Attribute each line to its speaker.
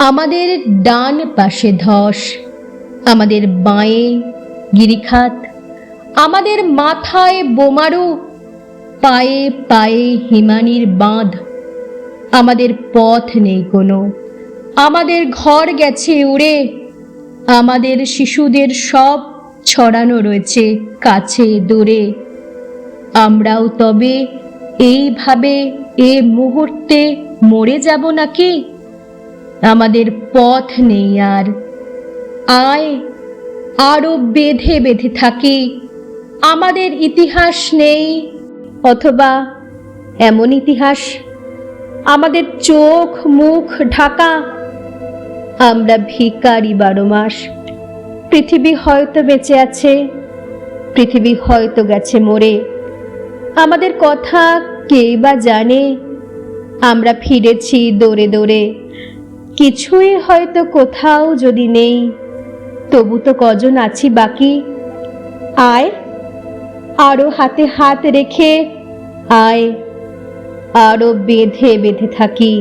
Speaker 1: আমাদের ডান পাশে ধস, আমাদের বাঁয়ে গিরিখাত, আমাদের মাথায় বোমারু, পায়ে পায়ে হিমানির বাঁধ। আমাদের পথ নেই কোনো, আমাদের ঘর গেছে উড়ে, আমাদের শিশুদের সব ছড়ানো রয়েছে কাছে দূরে। আমরাও তবে এইভাবে এ মুহূর্তে মরে যাব নাকি? আমাদের পথ নেই আর। আয়, আরও বেঁধে বেঁধে থাকি। আমাদের ইতিহাস নেই, অথবা এমন ইতিহাস। আমাদের চোখ, মুখ, ঢাকা। আমরা ভিকারি বারো মাস। পৃথিবী হয়তো বেঁচে আছে, পৃথিবী হয়তো গেছে মরে। আমাদের কথা কেই বা জানে? আমরা ফিরেছি দৌড়ে দৌড়ে। কিছুই হয়তো কোথাও যদি নেই, তবু তো কজন আছি বাকি? আয় আরও হাতে হাত রেখে আয় আরও বেঁধে বেঁধে থাকি।